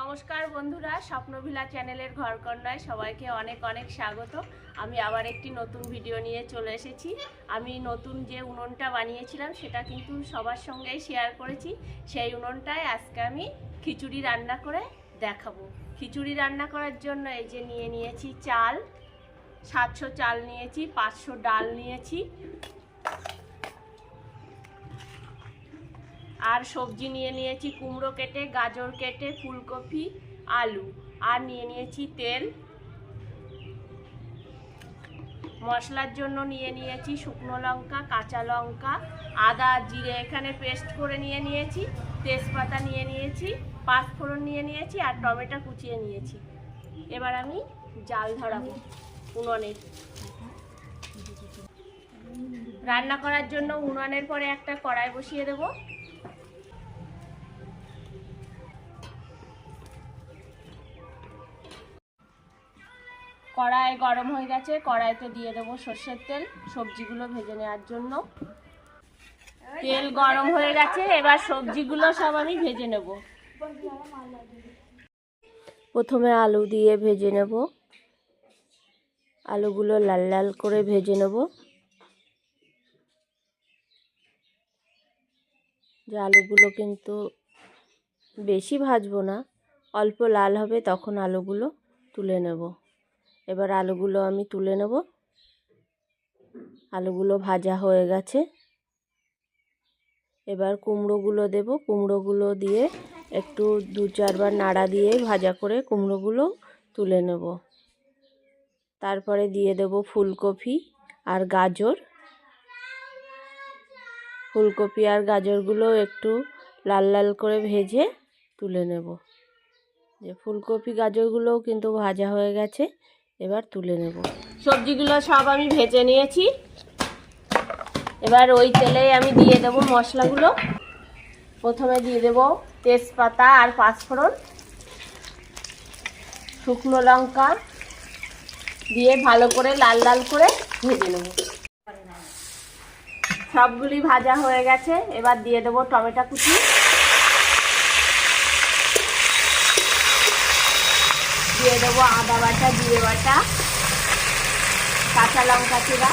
নমস্কার বন্ধুরা, স্বপ্নভিলা চ্যানেলের ঘরকন্যায় সবাইকে অনেক অনেক স্বাগত। আমি আবার একটি নতুন ভিডিও নিয়ে চলে এসেছি। আমি নতুন যে উনুনটা বানিয়েছিলাম, সেটা কিন্তু সবার সঙ্গেই শেয়ার করেছি। সেই উনুনটায় আজকে আমি খিচুড়ি রান্না করে দেখাবো। খিচুড়ি রান্না করার জন্য এই যে নিয়ে নিয়েছি চাল, সাতশো চাল নিয়েছি, পাঁচশো ডাল নিয়েছি। আর সবজি নিয়ে নিয়েছি কুমড়ো কেটে, গাজর কেটে, ফুলকপি, আলু। আর নিয়ে নিয়েছি তেল। মশলার জন্য নিয়ে নিয়েছি শুকনো লঙ্কা, কাঁচা লঙ্কা, আদা, জিরে এখানে পেস্ট করে নিয়ে নিয়েছি, তেজপাতা নিয়ে নিয়েছি, পাঁচফোড়ন নিয়ে নিয়েছি আর টমেটো কুচিয়ে নিয়েছি। এবার আমি জাল ধরাবো উনুনের রান্না করার জন্য উনুনের পরে একটা কড়াই বসিয়ে দেবো। কড়াই গরম হয়ে গেছে, কড়াইতে দিয়ে দেবো সর্ষের তেল, সবজিগুলো ভেজে নেওয়ার জন্য। তেল গরম হয়ে গেছে, এবার সবজিগুলো সব আমি ভেজে নেব। প্রথমে আলু দিয়ে ভেজে নেব। আলুগুলো লাল লাল করে ভেজে নেব। যে আলুগুলো কিন্তু বেশি ভাজবো না, অল্প লাল হবে তখন আলুগুলো তুলে নেব। এবার আলুগুলো আমি তুলে নেব। আলুগুলো ভাজা হয়ে গেছে। এবার কুমড়োগুলো দেব। কুমড়োগুলো দিয়ে একটু দু চারবার নাড়া দিয়ে ভাজা করে কুমড়োগুলো তুলে নেব। তারপরে দিয়ে দেব ফুলকপি আর গাজর। ফুলকপি আর গাজরগুলো একটু লাল লাল করে ভেজে তুলে নেব। যে ফুলকপি, গাজরগুলোও কিন্তু ভাজা হয়ে গেছে। এবার তুলে নেব। সবজিগুলো সব আমি ভেজে নিয়েছি। এবার ওই তেলে আমি দিয়ে দেবো মশলাগুলো। প্রথমে দিয়ে দেবো তেজপাতা আর পাঁচফোড়ন, শুকনো লঙ্কা দিয়ে ভালো করে লাল লাল করে ভেজে নেব। সবগুলি ভাজা হয়ে গেছে, এবার দিয়ে দেবো টমেটো কুচি। দিয়ে দেবো আদা বাটা, জিরে বাটা, কাঁচা লঙ্কা চিরা।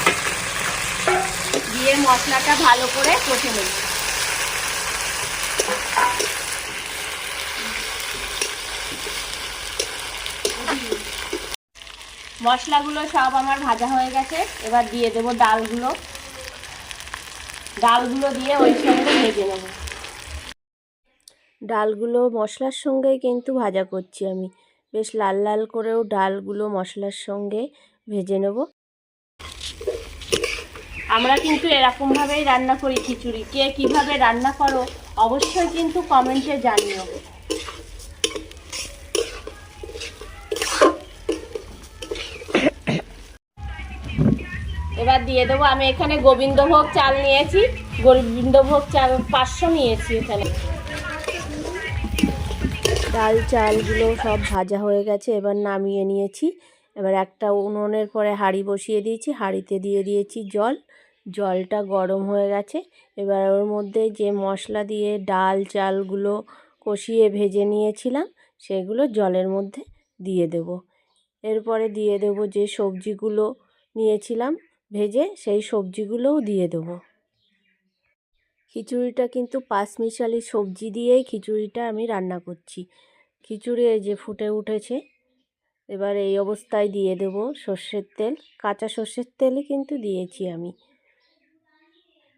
দিয়ে মশলাটা ভালো করে কষে নেব। মশলাগুলো সব আমার ভাজা হয়ে গেছে। এবার দিয়ে দেবো ডালগুলো। ডালগুলো দিয়ে ওই সঙ্গে ভেজে নেব। ডালগুলো মশলার সঙ্গেই কিন্তু ভাজা করছি আমি। বেশ লাল লাল করেও ডালগুলো মশলার সঙ্গে ভেজে নেব। আমরা কিন্তু এরকমভাবেই রান্না করি খিচুড়ি। কে কীভাবে রান্না করো অবশ্যই কিন্তু কমেন্টে জানিও। এবার দিয়ে দেবো, আমি এখানে গোবিন্দভোগ চাল নিয়েছি। গোবিন্দভোগ চাল পাঁচশো নিয়েছি এখানে। ডাল চালগুলো সব ভাজা হয়ে গেছে, এবার নামিয়ে নিয়েছি। এবার একটা উনুনের পরে হাঁড়ি বসিয়ে দিয়েছি, হাঁড়িতে দিয়ে দিয়েছি জল। জলটা গরম হয়ে গেছে। এবার ওর মধ্যে যে মশলা দিয়ে ডাল চালগুলো কষিয়ে ভেজে নিয়েছিলাম, সেগুলো জলের মধ্যে দিয়ে দেব। এরপরে দিয়ে দেব যে সবজিগুলো নিয়েছিলাম ভেজে, সেই সবজিগুলোও দিয়ে দেবো। খিচুড়িটা কিন্তু পাঁচমিশালি সবজি দিয়েই খিচুড়িটা আমি রান্না করছি। খিচুড়ি এই যে ফুটে উঠেছে, এবার এই অবস্থায় দিয়ে দেব সর্ষের তেল, কাঁচা সর্ষের তেলই কিন্তু দিয়েছি আমি।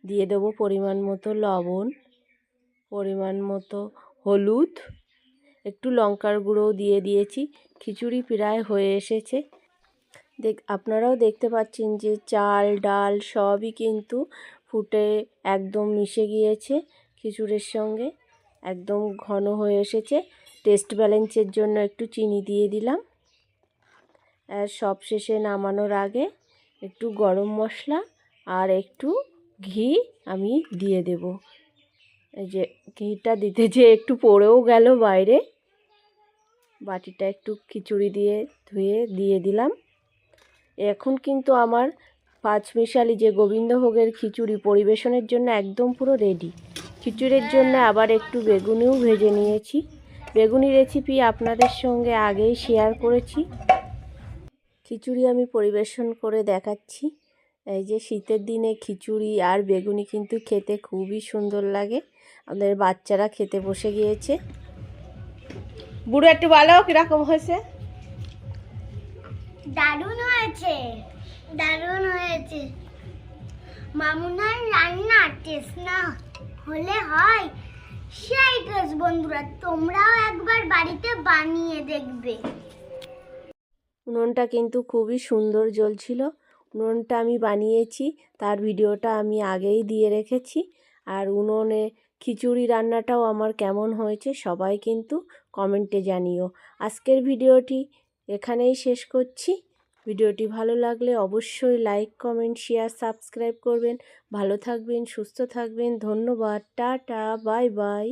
দিয়ে দেবো পরিমাণ মতো লবণ, পরিমাণ মতো হলুদ, একটু লঙ্কার গুঁড়োও দিয়ে দিয়েছি। খিচুড়ি প্রায় হয়ে এসেছে। দেখ, আপনারাও দেখতে পাচ্ছেন যে চাল, ডাল সবই কিন্তু ফুটে একদম মিশে গিয়েছে খিচুড়ির সঙ্গে। একদম ঘন হয়ে এসেছে। টেস্ট ব্যালেন্সের জন্য একটু চিনি দিয়ে দিলাম। আর সব শেষে নামানোর আগে একটু গরম মশলা আর একটু ঘি আমি দিয়ে দেব। এই যে ঘিটা দিতে যে একটু পড়েও গেল বাইরে, বাটিটা একটু খিচুড়ি দিয়ে ধুয়ে দিয়ে দিলাম। এখন কিন্তু আমার পাঁচমিশালি যে গোবিন্দভোগের খিচুড়ি পরিবেশনের জন্য একদম পুরো রেডি খিচুড়ির জন্য আবার একটু বেগুনিও ভেজে নিয়েছি। বেগুনি রেসিপি আপনাদের সঙ্গে আগেই শেয়ার করেছি। খিচুড়ি আমি পরিবেশন করে দেখাচ্ছি। এই যে শীতের দিনে খিচুড়ি আর বেগুনি কিন্তু খেতে খুবই সুন্দর লাগে। আমাদের বাচ্চারা খেতে বসে গিয়েছে। বুড়ো একটু ভালো কীরকম হয়েছে? দারুণ হয়েছে। দারুণ হয়েছে। মামুনার রান্না টেস্ট না হলে হয়। সেই টেস্ট বন্ধুরা, তোমরাও একবার বাড়িতে বানিয়ে দেখবে। উনুনটা কিন্তু খুবই সুন্দর জ্বলছিল। উনুনটা আমি বানিয়েছি, তার ভিডিওটা আমি আগেই দিয়ে রেখেছি। আর উনুনে খিচুড়ি রান্নাটাও আমার কেমন হয়েছে সবাই কিন্তু কমেন্টে জানিও। আজকের ভিডিওটি এখানেই শেষ করছি। ভিডিওটি ভালো লাগলে অবশ্যই লাইক, কমেন্ট, শেয়ার, সাবস্ক্রাইব করবেন। ভালো থাকবেন, সুস্থ থাকবেন। ধন্যবাদ। Tata, bye bye.